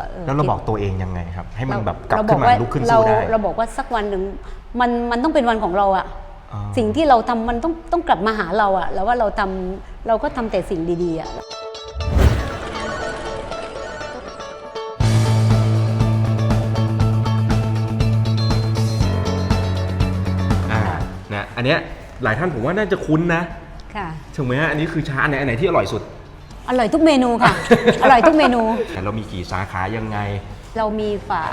ออแล้วเราบอกตัวเองยังไงครับ ให้มันแบบกลับเราขึ้นมาว่าลุกขึ้นเราสู้ได้เราบอกว่าสักวันหนึ่งมันมันต้องเป็นวันของเราอะอ๋อสิ่งที่เราทำมันต้องต้องกลับมาหาเราอะแล้วว่าเราทำเราก็ทำแต่สิ่งดีๆอะอ่านะอันเนี้ยหลายท่านผมว่าน่าจะคุ้นนะค่ะถูกไหมฮะอันนี้คือชาอันไหนอันไหนที่อร่อยสุด อร่อยทุกเมนูค่ะ อร่อยทุกเมนู แต่เรามีกี่สาขายังไง เรามีฝา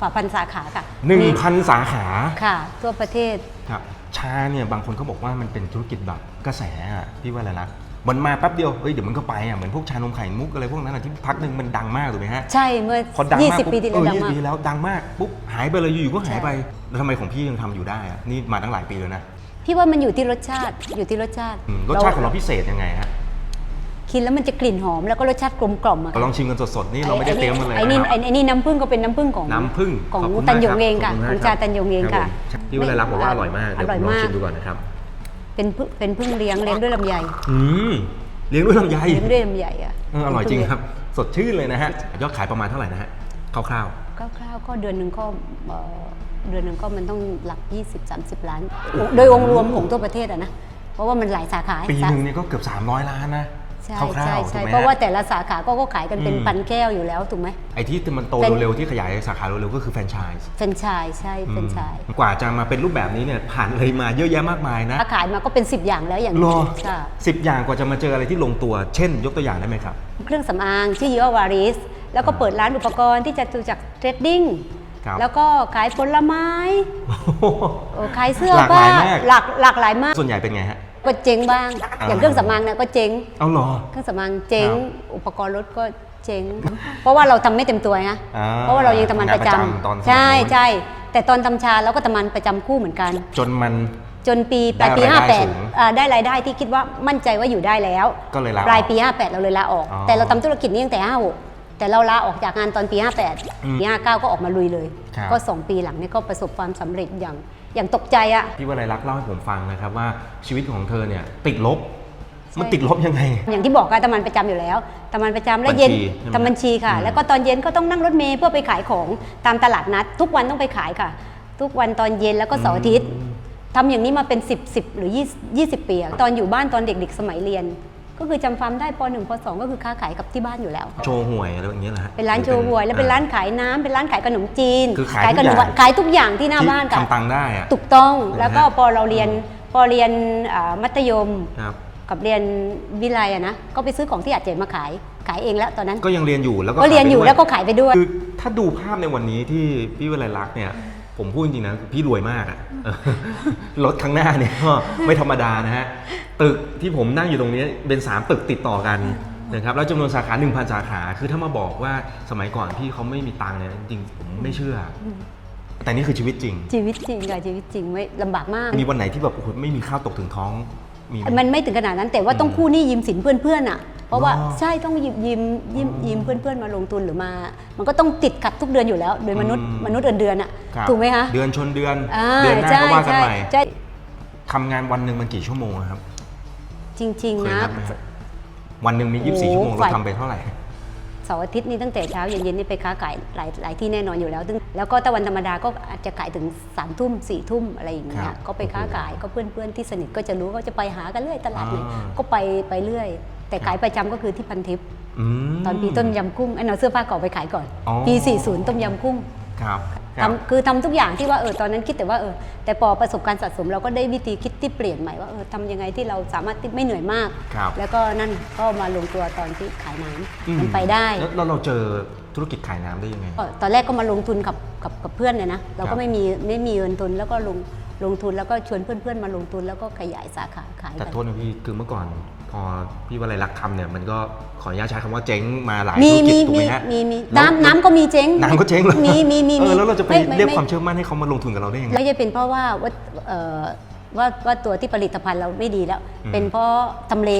ฝาพันสาขาค่ะ1,000 สาขาค่ะ ทั่วประเทศ ครับชาเนี่ยบางคนเขาบอกว่ามันเป็นธุรกิจแบบกระแสอะพี่ว่าอะไรนะมันมาแป๊บเดียวเฮ้ยเดี๋ยวมันก็ไปอะเหมือนพวกชานมไข่มุกอะไรพวกนั้นอะที่พักหนึ่งมันดังมากถูกไหมฮะใช่เมื่อพอดังมาก20 ปีที่เอแล้วอดังยี่มาปีกแล้วดังมากปุ๊บหายไปเลยอยู่ๆก็หายใช่ไปแล้วทำไมของพี่ยังทำอยู่ได้อะนี่มาตั้งหลายปีแล้วนะพี่ว่ามันอยู่ที่รสชาติอยู่ที่รสชาติอืมรสชาติของเราพิเศษยังไงฮะ กินแล้วมันจะกลิ่นหอมแล้วก็รสชาติกลมกล่อมอะเราลองชิมกันสดๆนี่เราไม่ได้เตรียมกันเลยไอ้นี่นะครับไอ้ไอ้นี่น้ำผึ้งก็เป็นน้ำผึ้งของน้ำผึ้งของขบคุณตันยมงกเองรับค่ะขบณของมกชาตันยงเองค่ะรับผมพี่วิไลรักษณ์บอกว่าอร่อยมากเดี๋ยวอผร่อยมลองมากชิมดูก่อนนะครับเป็นพึ่งเป็นพึ่งเลี้ยงเลี้ยงด้วยลำไยอืมเลี้ยงด้วยลำไยเลี้ยงด้วยลำไยอะเอออร่อยจริงครับ สดชื่นเลยนะฮะยอดขายประมาณเท่าไหร่นะฮะคร่าวคร่าวๆก็เดือนหนึ่งก็เอ่อเดือนหนึ่งก็มันต้องหลัก 20-30 ล้าน โดยองค์รวมของทั่วประเทศอะนะ เพราะว่ามันหลายสาขาๆปีหนึ่งเนี่ยก็เกือบ 300 ล้านนะ ใช่คร่าใช่วๆถูใช่กไหมเพราะว่าฮะแต่ละสาขาก็ก็ขายกันเป็นอืมพันแก้วอยู่แล้วถูกไหม ไอ้ที่มันโตเป็น เร็วๆที่ขยายสาขาเร็วๆก็คือแฟรนไชส์แฟรนไชส์ใช่แฟรนไชส์อืมกว่าจะมาเป็นรูปแบบนี้เนี่ยผ่านเลยมาเยอะแยะมากมายนะถ้าขายมาก็เป็น 10 อย่างแล้วอย่างรอใช่สิบอย่างกว่าจะมาเจออะไรที่ลงตัว เช่น ยกตัวอย่างได้ไหมครับ เครื่องสำอางชื่อยี่ห้อวาริส แล้วก็เปิดร้านอุปกรณ์ที่จะดูจากเทรดดิ้งครับ แล้วก็ขายผลไม้เออขายเสื้อหลากหลายผ้มาก หลากหลากหลายมาก ส่วนใหญ่เป็นไงฮะ ก็เจ๊งบ้าง อ่า อย่างเครื่องสำอางเนี่ยก็เจ๊ง เอาเหรอ เครื่องสำอางเจ๊ง ครับ อุปกรณ์รถก็เจ๊ง เพราะว่าเราทำไม่เต็มตัวไงอ่าเพราะว่าเรายังทำงานประจงานประจำตอนสมัยำใช่นู้นใช่ แต่ตอนทำชาเราก็ทำงานประจำคู่เหมือนกัน จนมัน จนปีปลายปี ได้รายได้สูง58อ่าได้รายได้ที่คิดว่ามั่นใจว่าอยู่ได้แล้วก็เลยลาออกปลายปี 58 เราเลยลาออก อ๋อแต่เราทำธุรกิจนี้ตั้งแต่56แต่เราลาออกจากงานตอนปีอืม58ปี59 ก็ออกมาลุยเลย ครับก็ 2 ปีหลังนี้ก็ประสบความสำเร็จอย่าง อย่างตกใจอะ พี่ว่าไรลักษณ์เล่าให้ผมฟังนะครับว่าชีวิตของเธอเนี่ยติดลบใช่มันติดลบยังไง อย่างที่บอกก็ทำงานประจำอยู่แล้วทำงานประจำแล้วเย็นบัญชีใช่ไหมทำบัญชีค่ะ อืม แล้วก็ตอนเย็นก็ต้องนั่งรถเมล์เพื่อไปขายของตามตลาดนัด ทุกวันต้องไปขายค่ะ ทุกวันตอนเย็นแล้วก็เสาร์อาทิตย์ทำอย่างนี้มาเป็น 10 10 หรือ 20 20ปีอะตอนอยู่บ้านตอนเด็กๆสมัยเรียน ก็คือจำฟาร์มได้ป .1 ป .2 ก็คือค้าขายกับที่บ้านอยู่แล้ว โชว์หวยอะไรอย่างเงี้ยเหรอฮะเป็นร้านโชว์หวยแล้วเป็นร้านขายน้ำเป็นร้านขายขนมจีนคือขายขนมทุกอย่าง ขายทุกอย่างที่หน้าที่บ้านค่ะทำตังค์ได้อะถูกต้องนะฮะแล้วก็พอเราเรียนพอเรียนอ่ามัธยมครับ กับเรียนวิไลอะนะก็ไปซื้อของที่อาจเจมาขายขายเองแล้วตอนนั้น ก็ยังเรียนอยู่แล้วก็ก็เรียนอยู่ขาไปด้แล้วก็ขายไปด้วย คือถ้าดูภาพในวันนี้ที่พี่วิไลลักษณ์เนี่ย ผมพูดจริงๆนะพี่รวยมากอะเออรถข้างหน้าเนี่ยก็ไม่ธรรมดานะฮะ ตึกที่ผมนั่งอยู่ตรงนี้เป็น 3 ตึกติดต่อกันนะครับแล้วจำนวนสาขา 1,000 สาขา คือถ้ามาบอกว่าสมัยก่อนพี่เขาไม่มีตังค์เนี่ยจริงๆผมไม่เชื่ออแต่นี่คือชีวิตจริง ชีวิตจริงค่ะชีวิตจริงไม่ลำบากมาก มีวันไหนที่แบบโอ้โหไม่มีข้าวตกถึงท้องมีไหมมันไม่ถึงขนาดนั้นแต่ว่าต้องกู้หนี้ยืมสินเพื่อนๆอะ เพราะว่าอ๋อใช่ต้องยืมยืมยืมยืมเพื่อนๆมาลงทุนหรือมา มันก็ต้องติดขัดทุกเดือนอยู่แล้ว โดยมนุษย์อืมมนุษย์เดือนเดือนๆอะครับถูกไหมคะเดือนชนเดือนอ่าเดือนหน้าใช่ก็ว่ากันใช่ใหม่ใช่ทำงานวันหนึ่งมันกี่ชั่วโมงอะครับ จริงเคๆยนะนับไหมครับวันหนึ่งมีโอ้24 ชั่วโมงฝ่าเรายทำไปเท่าไหร่เสาร์อาทิตย์นี่ตั้งแต่เช้าเย็นๆนี่ไปค้าขายหลายหลายที่แน่นอนอยู่แล้วซึ่งแล้วก็ถ้าวันธรรมดาก็อาจจะขายถึงสามทุ่มสี่ทุ่มอะไรอย่างเงี้ครัยบก็ไปค้าขายก็เพื่อนๆที่สนิทก็จะรู้ก็จะไปหากันเรื่อยตลาดไหนอ่าก็ไปไปเรื่อย แต่ขายประจำก็คือที่พันทิพย์ม ตอนปีต้มยำกุ้งไอ้เราเสื้อผ้าเก่าไปขายก่อน อ๋อ ปี 40 ต้มยำกุ้งครับครับ ทำคือทำทุกอย่างที่ว่าเออตอนนั้นคิดแต่ว่าเออแต่พอประสบการณ์สะสมเราก็ได้วิธีคิดที่เปลี่ยนใหม่ว่าเออทำยังไงที่เราสามารถที่ไม่เหนื่อยมาก ครับ แล้วก็นั่นก็มาลงตัวตอนที่ขายน้อืำมันไปได้ แล้วแล้วเราเจอธุรกิจขายน้ำได้ยังไง ก็ตอนแรกก็มาลงทุนกับกับกับเพื่อนเลยนะเราครัก็บ ไม่มีไม่มีเงินทุนแล้วก็ลงลงทุนแล้วก็ชวนเพื่อนๆมาลงทุนแล้วก็ขยายสาขาขายแต่กันโทษนะพี่คือเมื่อก่อน พอพี่วลัยลักษณ์ทำเนี่ยมันก็ขออนุญาตใช้คำว่าเจ๊งมาหลายมีธุรกิมีจถูกไหมีมฮะมีมีแล้วน้ำน้ำก็มีเจ๊งน้ำก็เจ๊งเลยมีมีมีเอมีอแล้วเราจะไปม่ม่เรียกไม่ความเชื่อมั่นให้เขามาลงทุนกับเราได้ยังไง ไม่ใช่เป็นเพราะว่าว่าเอ่อว่าว่าตัวที่ผลิตภัณฑ์เราไม่ดีแล้ว อืมเป็นเพราะทำเล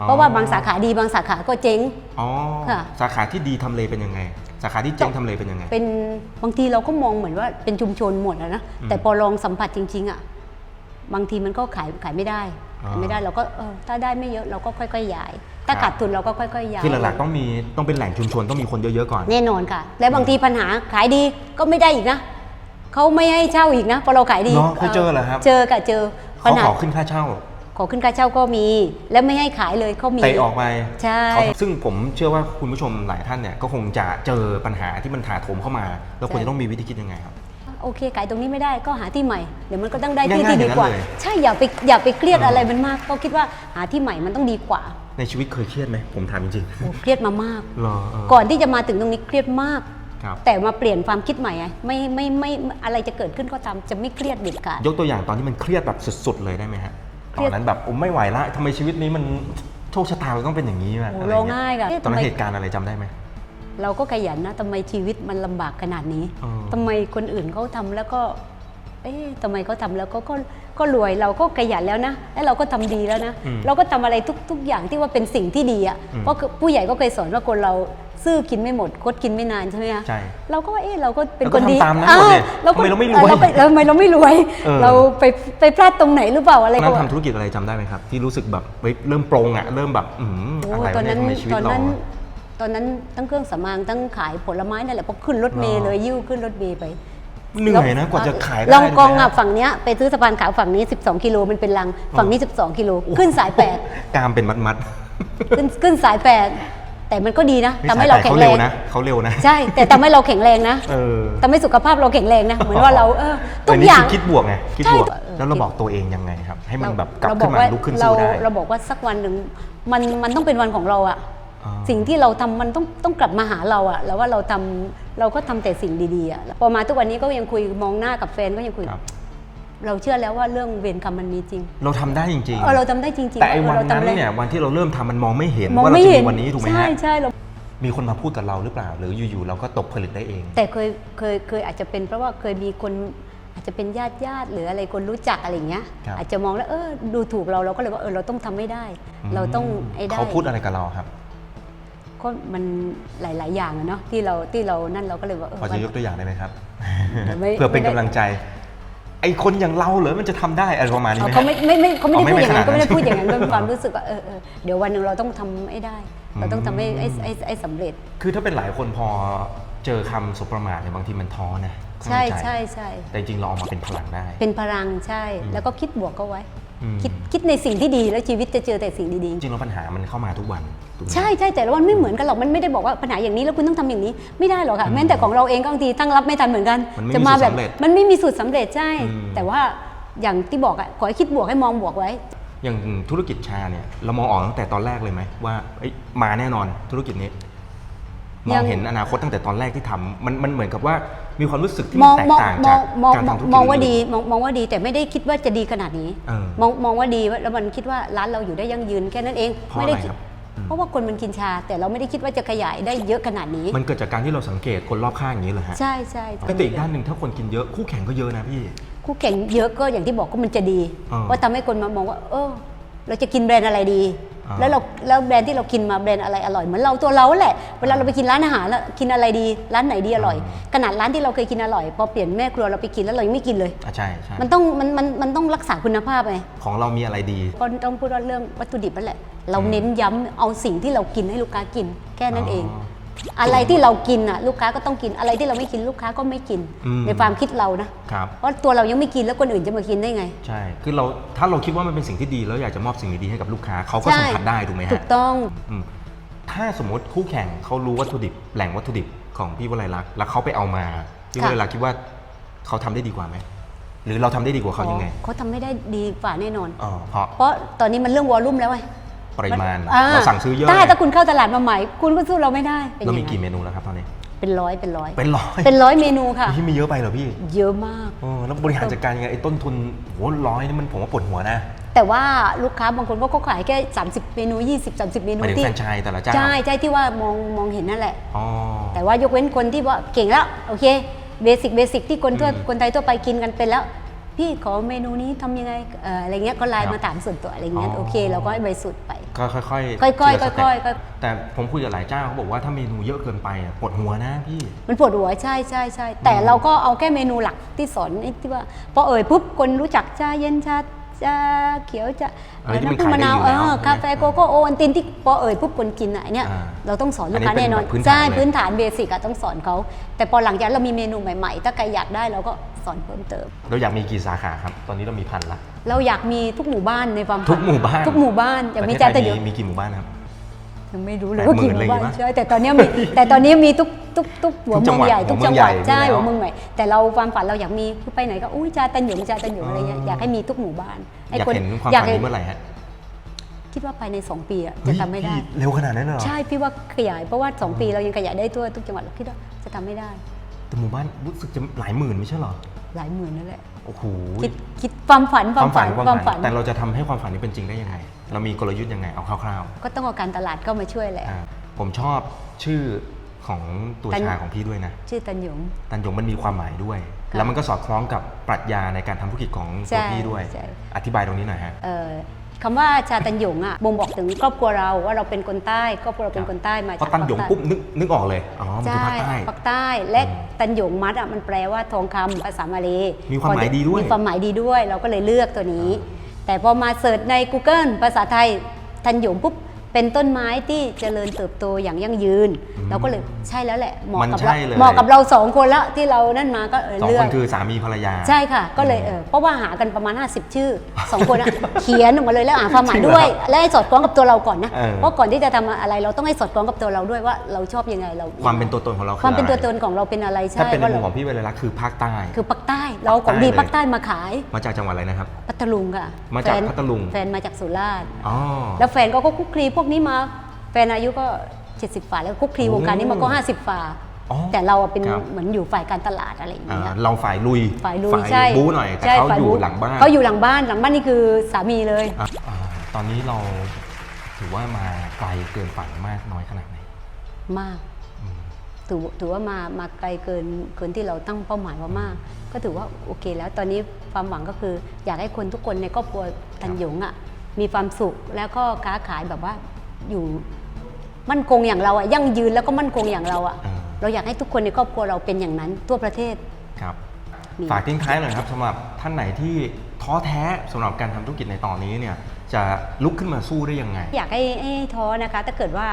อ๋อ เพราะว่าบางสาขาดีบางสาขาก็เจ๊ง อ๋อค่ะ สาขาที่ดีทำเลเป็นยังไง สาขาที่เจ๊งทำเลเป็นยังไง เป็นบางทีเราก็มองเหมือนว่าเป็นชุมชนหมดอะนะอืม แต่พอลองสัมผัสจริง ๆอะบางทีมันก็ขายขายไม่ได้อ๋อขาย ไม่ได้เราก็เออถ้าได้ไม่เยอะเราก็ค่อยๆย้าย ถ้าครับขาดทุนเราก็ค่อยๆย้ายคือหลักๆต้องมีต้องเป็นแหล่งชุมชนต้องมีคนเยอะๆก่อน แน่นอนค่ะ และบางทีปัญหาขายดีก็ไม่ได้อีกนะเขาไม่ให้เช่าอีกนะพอเราขายดีเนอะเคยเจอเหรอครับ เจอค่ะเจอปัเขาญหาขอขึ้นค่าเช่า ขอขึ้นค่าเช่าก็มี และไม่ให้ขายเลยเขามีเตะออกไปใช่เขาซึ่งผมเชื่อว่าคุณผู้ชมหลายท่านเนี่ยก็คงจะเจอปัญหาที่มันถาโถมเข้ามา แล้วควรจะต้องมีวิธีคิดยังไงครับ โอเคขายตรงนี้ไม่ได้ก็หาที่ใหม่เดี๋ยวมันก็ต้องได้ง่ายๆที่ที่ดีกว่า อย่างนั้นเลยใช่อย่าไปอย่าไปเครียดเอออ อะไรมันมากก็คิดว่าหาที่ใหม่มันต้องดีกว่าในชีวิตเคยเครียดไหมผมถามจริงโอ้เครียดมามากๆเหรอเออ ก่อนที่จะมาถึงตรงนี้เครียดมาก ครับ แต่มาเปลี่ยนความคิดใหม่ไงไม่ไม่ไม่ไม่อะไรจะเกิดขึ้นก็ตามจะไม่เครียดเด็ดขาด ยกตัวอย่างตอนที่มันเครียดแบบสุดๆเลยได้ไหมฮะเคตรีอยด นนั้นแบบผมไม่ไหวละทำไมชีวิตนี้มันโชคชะตาเราต้องเป็นอย่างนี้วะโอ้อะไรร้องเงี้ไห้ยค่ะตอนนั้นทำไมเหตุการณ์อะไรจำได้ไหม เราก็ขยันนะทำไมชีวิตมันลำบากขนาดนี้เออทำไมคนอื่นเขาทำแล้วก็ เอ๊ะทำไมเขาทำแล้วก็ก็ก็รวยเราก็ขยันแล้วนะ แล้วเราก็ทำดีแล้วนะ อืมเราก็ทำอะไรทุกทุกอย่างที่ว่าเป็นสิ่งที่ดีอะอืม เพราะคือผู้ใหญ่ก็เคยสอนว่าคนเราซื่อกินไม่หมดคดกินไม่นานใช่ไหมคะ ใช่ เราก็ว่าเอ๊ะเราก็เป็นเราคก็นดีทำตามนั้นหมดเลยอ้าวทำไมเราไม่รวยออเราไปแล้วทำไมเราไม่รวย เออ เราไปไปพลาดตรงไหนหรือเปล่าอะไรตอนนั้นก็ทำธุรกิจอะไรจำได้ไหมครับ ที่รู้สึกแบบเฮ้ยเริ่มโปรงอะเริ่มแบบอืมโอ้อะไรตอวะนเนี่นั้ยนทำไมชีวิตตอนเรานั้นอะ ตอนนั้นตั้งเครื่องสำอางตั้งขายผลไม้นั่นแหละพอขึ้นรถเมล์หรอเลยยิ้วขึ้นรถเมล์ไปเหนื่อยนะกว่าจะขายได้ลองกองถูไหมอะฮะฝั่งเนี้ยไปซื้อสะพานขาวฝั่งนี้ 12 กิโลมันเป็นลังฝั่งนี้ 12 กิโลขึ้นสายแปดกรามเป็นมัดมัดขึ้นขึ้นสายแปดแต่มันก็ดีนะๆทำให้เราไม่แข็สงยแรเร็วงนะเขาเร็วนะ ใช่ แต่ทำให้เราแข็งแรงนะเออทำให้สุขภาพเราแข็งแรงนะ เหมือนว่าเราเออทุแต่กนี่อย่างคือคิดบวกไงคิดใช่บวกเออแล้วเราคิดบอกตัวเองยังไงครับ ให้มันเราแบบกลับเราบขึ้อนกมาว่าลุกขึ้นเราสู้ได้เราบอกว่าสักวันหนึ่งมันมันต้องเป็นวันของเราอะอ่า สิ่งที่เราทำมันต้องต้องกลับมาหาเราอะแล้วว่าเราทำเราก็ทำแต่สิ่งดีๆอะพอมาทุกวันนี้ก็ยังคุยมองหน้ากับแฟนก็ยังคุยครับเราเชื่อแล้วว่าเรื่องเวรกรรมมันมีจริง เราทำได้จริงเออเราทำได้จริงๆแต่ไอ้วันราทำนั้นได้เนี่ยวันที่เราเริ่มทำมันมองไม่เห็นมองว่าเราไม่จะเห็นมีวันนี้ถูกไหมใช่ฮะใช่เรามีคนมาพูดกับเราหรือเปล่า หรืออยู่ๆเราก็ตกผลึกได้เอง แต่เคยเคยเคยอาจจะเป็นเพราะว่าเคยมีคนอาจจะเป็นญาติญาติหรืออะไรคนรู้จักอะไรอย่างเงี้ยครับอาจจะมองแล้วเออดูถูกเราเราก็เลยว่าเออเราต้องทำไม่ได้ เราต้องไอ้ได้เขาพูดอะไรกับเราครับ ก็มันหลาย ๆ อย่างอะเนาะที่เราที่เรานั่นเราก็เลยว่าเออพอจะยกตัวอย่างได้ไหมครับ ไม่เพื่อเป็นไม่ได้ กำลังใจ ไอ้คนอย่างเราเหรอมันจะทำได้อะไรประมาณนี้เอาไหม เขาไม่ไม่ไม่เขาไม่ได้อ๋อไม่พูดอย่างนั้นไม่ขนาดนั้นก็ไม่ได้พูดอย่างนั้นก็เป็นความรู้สึกว่าเออเออเดี๋ยววันหนึ่งเราต้องทำให้ได้ เราต้องทำให้อืมไอ้ไอ้ไอ้สำเร็จ คือถ้าเป็นหลายคนพอเจอคำสบประมาทเนี่ยบางทีมันท้อนะใช่เข้าใช่ใช่แต่จริงๆเราเอามาเป็นพลังได้ เป็นพลังใช่อืมแล้วก็คิดบวกก็ไว้อืม คิดคิดในสิ่งที่ดีแล้วชีวิตจะเจอแต่สิ่งดีจริงๆแล้วปัญหามันเข้ามาทุกวันถูกไหม ๆ ใช่ใช่แต่ละวันไม่เหมือนกันหรอกมันไม่ได้บอกว่าปัญหาอย่างนี้แล้วคุณต้องทำอย่างนี้ไม่ได้หรอกค่ะอืมแม้แต่ของเราเองก็บางทีตั้งรับไม่ทันเหมือนกันมันไม่จะมีมาสูตรแบบสำเร็จมันไม่มีสูตรสำเร็จใช่ อืม แต่ว่าอย่างที่บอกอะขอให้คิดบวกให้มองบวกไว้ อย่างธุรกิจชาเนี่ยเรามองออกตั้งแต่ตอนแรกเลยไหมว่าเอ้ยมาแน่นอนธุรกิจนี้มยัองง เห็นอนาคตตั้งแต่ตอนแรกที่ทำมันมันเหมือนกับว่า มีความรู้สึกที่มมันองแตกมองต่างมจาอกงมองการทำธุรกิจมองว่าอื่นดีมองมองว่าดีแต่ไม่ได้คิดว่าจะดีขนาดนี้เออ มองมองว่าดีแล้วมันคิดว่าร้านเราอยู่ได้ยั่งยืนแค่นั้นเองเพราะไม่ได้อะไรคิดครับอืม เพราะว่าคนมันกินชา แต่เราไม่ได้คิดว่าจะขยายได้เยอะขนาดนี้ มันเกิดจากการที่เราสังเกตคนรอบข้างอย่างนี้เหรอฮะใช่ใช่แต่อีกด้านหนึ่งถ้าคนกินเยอะคู่แข่งก็เยอะนะพี่ คู่แข่งเยอะก็อย่างที่บอกก็มันจะดีอ่าว่าทำให้คนมามองว่า เออ เราจะกินแบรนด์อะไรดีอ่าแล้วเราแล้วแบรนด์ที่เรากินมาแบรนด์อะไรอร่อยเหมือนเราตัวเราแหละเวลาเราไปกินร้านอาหารแล้วกินอะไรดีร้านไหนดีอร่อย ขนาดร้านที่เราเคยกินอร่อยพอเปลี่ยนแม่ครัวเราไปกินแล้วเรายังไม่กินเลยอะใช่ใช่มันต้องมันมันมันต้องรักษาคุณภาพไงของเรามีอะไรดีก็ต้องพูดว่าเรื่องวัตถุดิบนั่นแหละ เราเน้นย้ำเอาสิ่งที่เรากินให้ลูกค้ากินแค่นั้นเอง อ๋ออะไรที่เรากินอะลูกค้าก็ต้องกินอะไรที่เราไม่กินลูกค้าก็ไม่กิน อืม ในความคิดเรานะครับ เพราะตัวเรายังไม่กินแล้วคนอื่นจะมากินได้ไง ใช่ คือเราถ้าเราคิดว่ามันเป็นสิ่งที่ดีแล้วอยากจะมอบสิ่งดีๆให้กับลูกค้าเขาก็ใช่ สัมผัสได้ถูกไหมถูฮะกต้อง อืมถ้าสมมติคู่แข่งเขารู้วัตถุดิบแหล่งวัตถุดิบของพี่วลัยลักษณ์แล้วเขาไปเอามาพี่วค่ะ ลัยลักษณ์คิดว่าเขาทำได้ดีกว่าไหมหรือเราทำได้ดีกว่าเขายังไงเขาทำไม่ได้ดีกว่าแน่นอน อ๋อเพราะเพราะตอนนี้มันเรื่องวอลลุ่มแล้วไง ปริมาณอ่เราสั่งซื้อเยอะถ้าไงถ้าคุณเข้าตลาดมาใหม่ คุณก็สู้เราไม่ได้เป็นเรายังมีไงกี่เมนูแล้วครับตอนนี้ เป็นร้อยเป็นร้อยเป็นร้อยเป็นร้อยเมนูค่ะพี่มีเยอะไปเหรอพี่ เยอะมากเออแล้วบริหารจัดการยังไงไอ้ต้นทุนโหร้อยนี่มันผมว่าปวดหัวนะแต่ว่าลูกค้าบางคนก็เขาขายแค่ 30 เมนู 20 30 เมหนูมายถึงที่แฟรนไชส์แต่ละเจ้าใช่ใช่ที่ว่ามองมองเห็นนั่นแหละอ๋อแต่ว่ายกเว้นคนที่ว่าเก่งแล้วโอเคเบสิกเบสิกที่คนทั่วอืมคนไทยทั่วไปกินกันเป็นแล้ว พี่ขอเมนูนี้ทำยังไงเอ่ออะไรเงี้ยก็ไลครัน์บมาถามส่วนตัวอะไรเงี้ยอ๋อ โอเค เราก็ให้ใบสุดไป ก็ค่อยๆค่อยๆทีละสเต็ปค่อยๆค่อย แต่ผมคุยกับหลายเจ้าเขาบอกว่าถ้าเมนูเยอะเกินไปอะปวดหัวนะพี่ มันปวดหัวใช่ใช่ใช่แต่เราก็เอาแค่เมนูหลักที่สอนไอ้ที่ว่าพอเอ่ยปุ๊บคนรู้จักชาเย็นชา ชาเขียวจะอะไรที่มันำผึ้งมะนาวขายได้อยู่เอแล้วอใช่ไหมกาแฟโกโก้โอวัลตินที่พอเอ่ยปุ๊บคนกินอะเนี่ยอ่าเราต้องสอนลูกอัค้านนี้แน่นอนเป็นแบบพื้นฐานใช่เลยพื้นฐานเบสิกอะต้องสอนเขาแต่พอหลังจากนั้นเรามีเมนูใหม่ๆ ถ้าใครอยากได้เราก็สอนเพิ่มเติม เราอยากมีกี่สาขาครับ ตอนนี้เรามีพันละเราอยากมีทุกหมู่บ้านในความฝันทุกหมู่บ้านทุกหมู่บ้านอยากมีประเทศจานไทแต่ยเดียวมีมีกี่หมู่บ้านครับยังไม่รู้เลยแปดว่าหมื่กี่นหมู่บ้านอะไรอย่างงี้ปะใช่แต่ตอนนี้มีแต่ตอนนี้มีทุก ทุกทุกหัวทุกจัเมืงองหวัดใหญ่หัทุวกเมืองจังหวัดใหญ่ใช่อยู่แล้วหัวเมืองใหญ่แต่เราความฝันเราอยากมีไปไหนก็อุ้ยจาตันหยงจาตันหยงอะไรเงี้ยอยากให้มีทุกหมู่บ้านอยากเห็นความอยากฝันเห็นนี้เมื่อไหร่ฮะคิดว่าภายใน 2 ปีอะเฮ้จะยทำไม่ได้พี่เร็วขนาดนั้นเลยเหรอใช่พี่ว่าขยายเพราะว่า 2 ปีเรายังขยายได้ทั่วทุกจังหวัดเราคิดว่าจะทำไม่ได้แต่หมู่บ้านรู้สึกจะหลายหมื่นไม่ใช่เหรอหลายหมื่นนั่นแหละโอ้โหคิดคิดความฝันความฝันความความฝัฝันนแต่เราจะทำให้ความฝันนี้เป็นจริงได้ยังไง เรามีกลยุทธ์ยังไงเอาคร่าวก็ต้องเอาการตลาดเข้ามาช่วยแหละๆอ่าผมชอบชื่อ ของตัวตันชาของพี่ด้วยนะ ชื่อตันหยง ตันหยงมันมีความหมายด้วยค่ะแล้วมันก็สอดคล้องกับปรัชญาในการทำธุรกิจของใช่ตัวพี่ด้วยใช่อธิบายตรงนี้หน่อยฮะเอ่อคำว่าชาตันหยงอะบ่งบอกถึงครอบครัวเราว่าเราเป็นคนใต้ครอบครัวเราเป็นคนใต้มาพจาอกตันหยงภาคใต้ปุ๊บนึกนึกออกเลยอ๋อมันคือใช่ภาคใต้ภาคใต้และอืมตันหยงมัดอะมันแปลว่าทองคำภาษามาเลมีความหมายดีด้วยมีความหมายดีด้วย เราก็เลยเลือกตัวนี้ แต่พอมาเสิร์ชใน Google ภาษาไทยตันหยงปุ๊บ เป็นต้นไม้ที่เจริญเติบโตอย่างยั่งยืน เราก็เลยใช่แล้วแหละเหมาะมันกับใช่เราเลย เหมาะกับเราสองคนแล้วที่เรานั่นมาก็เออสองเลือคกนคือสามีภรรยา ใช่ค่ะ ก็เลยเออเพราะว่าหากันประมาณ 50 ชื่อ2คนอะ เขียนออกมาเลยแล้วอ่านความหมายด้วย และให้สอดคล้องกับตัวเราก่อนนะเออ เพราะก่อนที่จะทำอะไรเราต้องให้สอดคล้องกับตัวเราด้วยว่าเราชอบยังไงเราความเป็นตัวตนของเราคือความเป็นตัวอะไรตนของเราเป็นอะไรถ้าใช่เป็นในว่ามุเรามของพี่เวลาลักษณ์คือภาคใต้ คือปักใต้เราของดีปัปักกใต้ใต้มาขายมาจากจังหวัดอะไรนะครับ พัทลุงค่ะมาจากแฟนพัทลุง แฟนมาจากสุราษฎร์ อ๋อ แล้วแฟนก็ก็คุกคลีพวกนี้มาแฟนอายุก็ 70ฝ่าแล้วคุกคลีโอ้วงการนี้มาก็ 50ฝ่าอ๋อแต่เราอะเป็นครับ เหมือนอยู่ฝ่ายการตลาดอะไรอย่างอ่าเงี้ยเราฝ่ายลุยฝ่ายลุยใช่บู๊หน่อย แต่ใช่เขาฝ่อยู่บู๊หลังบ้าน เขาอยู่หลังบ้านหลังบ้านนี่คือสามีเลย อะอ่าตอนนี้เราถือว่ามาไกลเกินฝันมากน้อยขนาดไหนมากอืม ถือถือว่ามามาไกลเกินเกินที่เราตั้งเป้าหมายไว่ามาก ก็ถือว่าโอเคแล้วตอนนี้ความหวังก็คืออยากให้คนทุกคนในครอบครัวตันหยงอะ มีความสุขแล้วก็ค้าขายแบบว่าอยู่มั่นคงอย่างเราอะยั่งยืนแล้วก็มั่นคงอย่างเราอะอ่า เราอยากให้ทุกคนในครอบครัวเราเป็นอย่างนั้นทั่วประเทศ ครับ มี ฝากทิ้งท้ายหน่อยครับสำหรับท่านไหนที่ท้อแท้สำหรับการทำธุรกิจในตอนนี้เนี่ยจะลุกขึ้นมาสู้ได้ยังไง อยากให้ให้ท้อนะคะ ถ้าเกิดว่า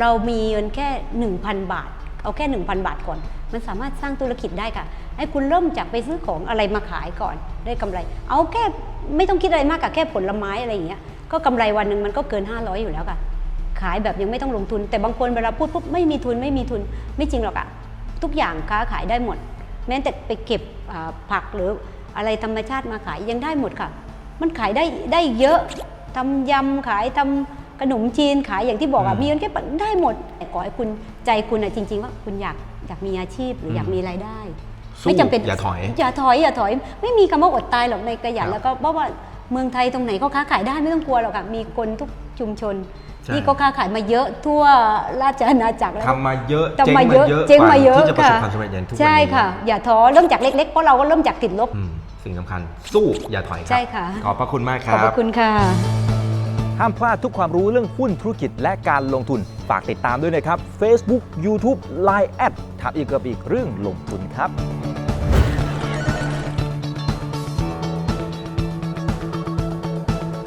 เรามีเงินแค่ 1,000 บาท เอาแค่ 1,000 บาทก่อน มันสามารถสร้างธุรกิจได้ค่ะให้คุณเริ่มจากไปซื้อของอะไรมาขายก่อนได้กำไร เอาแค่ไม่ต้องคิดอะไรมากกับแค่ผลไม้อะไรอย่างเงี้ยก็กำไรวันหนึ่งมันก็เกิน 500 อยู่แล้วค่ะ ขายแบบยังไม่ต้องลงทุน แต่บางคนเวลาพูดปุ๊บไม่มีทุนไม่มีทุนไม่จริงหรอกอะทุกอย่างค้าขายได้หมด แม้แต่ไปเก็บผักหรืออะไรธรรมชาติมาขายยังได้หมดค่ะ มันขายได้ได้เยอะทำยำขายทำ ขนมจีนขายอย่างที่บอกอือะมมีเงินแค่ได้หมดแต่ขอให้คุณใจคุณอะจริง ๆ ว่าคุณอยากอยากมีอาชีพหรืออยากมีรายได้สู้ไม่จำเป็นอย่าถอยอย่าถอยอย่าถอย ไม่มีคำว่าอดตายหรอกในกระยัคนรับแล้วก็เพราะว่าเมืองไทยตรงไหนก็ค้าขายได้ไม่ต้องกลัวหรอกค่ะมีคนทุกชุมชนใช่นี่ก็ค้าขายมาเยอะทั่วราชอาณาจักรแล้วทำมาเยอะทำมาเยอะเจ๊เจ๊งมาเยอะกว่ที่จะประสบค่ะความสำเร็จอย่างทุกวันนี้ใช่ค่ะ อย่าท้อเริ่มจากเล็กๆเพราะเราก็เริ่มจากติดลบอืมสิ่งสำคัญ สู้อย่าถอยครัใช่ค่ะขอบพระคุณมากคขอบรัพบระคุณค่ะ ห้ามพลาดทุกความรู้เรื่องหุ้นธุรกิจและการลงทุน ฝากติดตามด้วยนะครับ Facebook YouTube Line แอดทับอีกกับอีกเรื่องลงทุนครับ